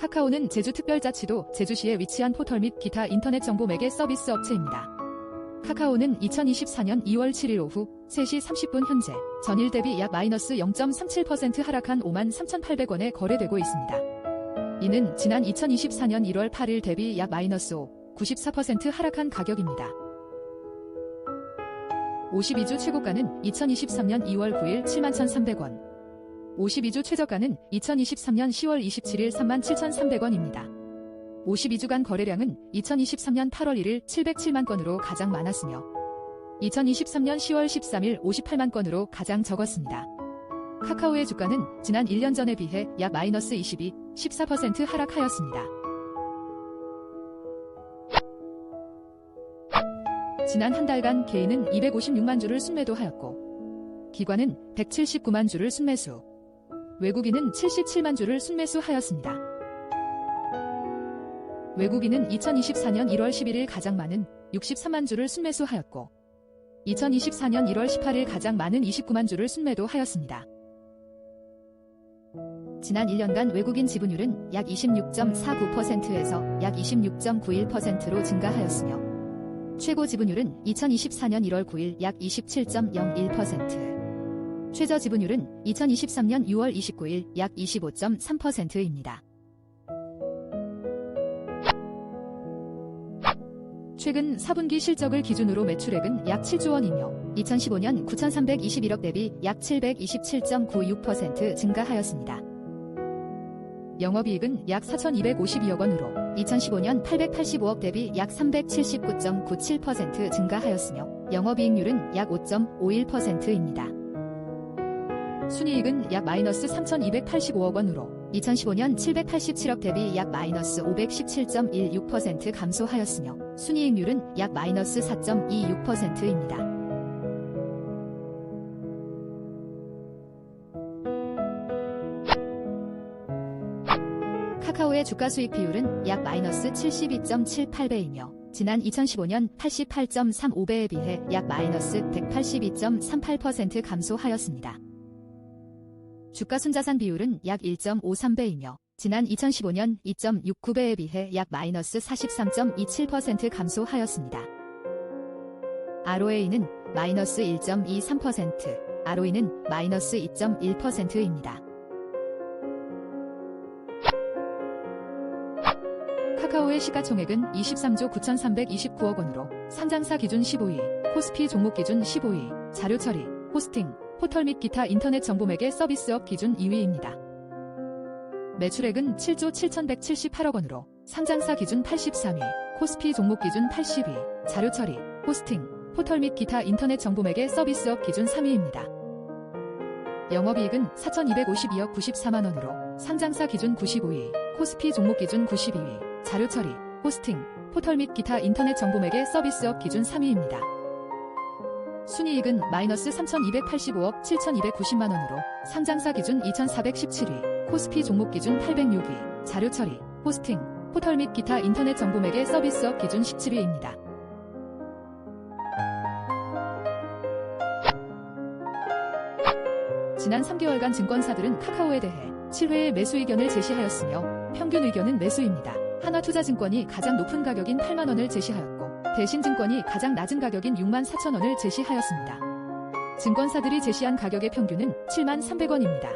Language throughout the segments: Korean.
카카오는 제주특별자치도 제주시에 위치한 포털 및 기타 인터넷 정보 매개 서비스 업체입니다. 카카오는 2024년 2월 7일 오후 3시 30분 현재 전일 대비 약 마이너스 0.37% 하락한 5만 3,800원에 거래되고 있습니다. 이는 지난 2024년 1월 8일 대비 약 마이너스 5, 94% 하락한 가격입니다. 52주 최고가는 2023년 2월 9일 71,300원. 52주 최저가는 2023년 10월 27일 37,300원입니다. 52주간 거래량은 2023년 8월 1일 707만 건으로 가장 많았으며 2023년 10월 13일 58만 건으로 가장 적었습니다. 카카오의 주가는 지난 1년 전에 비해 약 마이너스 22, 14% 하락하였습니다. 지난 한 달간 개인은 256만 주를 순매도하였고 기관은 179만 주를 순매수, 외국인은 77만 주를 순매수하였습니다. 외국인은 2024년 1월 11일 가장 많은 63만 주를 순매수하였고 2024년 1월 18일 가장 많은 29만 주를 순매도 하였습니다. 지난 1년간 외국인 지분율은 약 26.49%에서 약 26.91%로 증가하였으며 최고 지분율은 2024년 1월 9일 약 27.01%, 최저 지분율은 2023년 6월 29일 약 25.3%입니다. 최근 4분기 실적을 기준으로 매출액은 약 7조 원이며 2015년 9,321억 대비 약 727.96% 증가하였습니다. 영업이익은 약 4,252억 원으로 2015년 885억 대비 약 379.97% 증가하였으며 영업이익률은 약 5.51%입니다. 순이익은 약 마이너스 3,285억 원으로 2015년 787억 대비 약 마이너스 517.16% 감소하였으며 순이익률은 약 마이너스 4.26%입니다. 카카오의 주가 수익 비율은 약 마이너스 72.78배이며 지난 2015년 88.35배에 비해 약 마이너스 182.38% 감소하였습니다. 주가 순자산 비율은 약 1.53배이며 지난 2015년 2.69배에 비해 약 마이너스 43.27% 감소하였습니다. ROA는 마이너스 1.23%, ROE는 마이너스 2.1%입니다. 카카오의 시가총액은 23조 9,329억 원으로 상장사 기준 15위, 코스피 종목 기준 15위, 자료 처리, 호스팅, 포털 및 기타 인터넷 정보 매개 서비스업 기준 2위입니다. 매출액은 7조 7,178억 원으로 상장사 기준 83위, 코스피 종목 기준 80위, 자료 처리, 호스팅, 포털 및 기타 인터넷 정보 매개 서비스업 기준 3위입니다. 영업이익은 4,252억 94만 원으로 상장사 기준 95위, 코스피 종목 기준 92위, 자료 처리, 호스팅, 포털 및 기타 인터넷 정보 매개 서비스업 기준 3위입니다. 순이익은 마이너스 3,285억 7,290만 원으로 상장사 기준 2,417위, 코스피 종목 기준 806위, 자료 처리, 호스팅, 포털 및 기타 인터넷 정보 매개 서비스업 기준 17위입니다. 지난 3개월간 증권사들은 카카오에 대해 7회의 매수 의견을 제시하였으며 평균 의견은 매수입니다. 하나투자증권이 가장 높은 가격인 8만원을 제시하였고 대신증권이 가장 낮은 가격인 6만 4천 원을 제시하였습니다. 증권사들이 제시한 가격의 평균은 7만 300원입니다.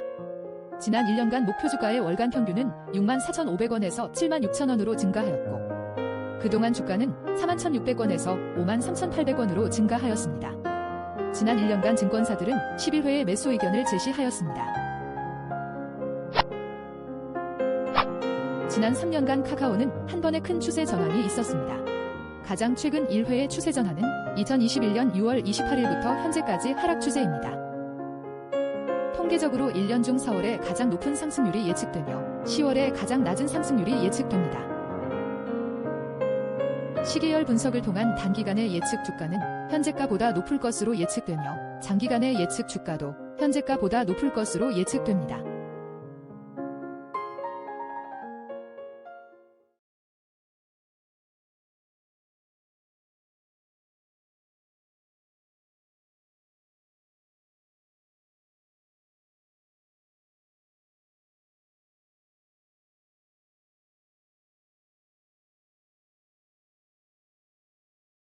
지난 1년간 목표 주가의 월간 평균은 6만 4,500원에서 7만 6천원으로 증가하였고 그동안 주가는 4만 1,600원에서 5만 3,800원으로 증가하였습니다. 지난 1년간 증권사들은 11회의 매수 의견을 제시하였습니다. 지난 3년간 카카오는 한 번의 큰 추세 전환이 있었습니다. 가장 최근 1회의 추세 전환은 2021년 6월 28일부터 현재까지 하락 추세입니다. 통계적으로 1년 중 4월에 가장 높은 상승률이 예측되며 10월에 가장 낮은 상승률이 예측됩니다. 시계열 분석을 통한 단기간의 예측 주가는 현재가보다 높을 것으로 예측되며 장기간의 예측 주가도 현재가보다 높을 것으로 예측됩니다.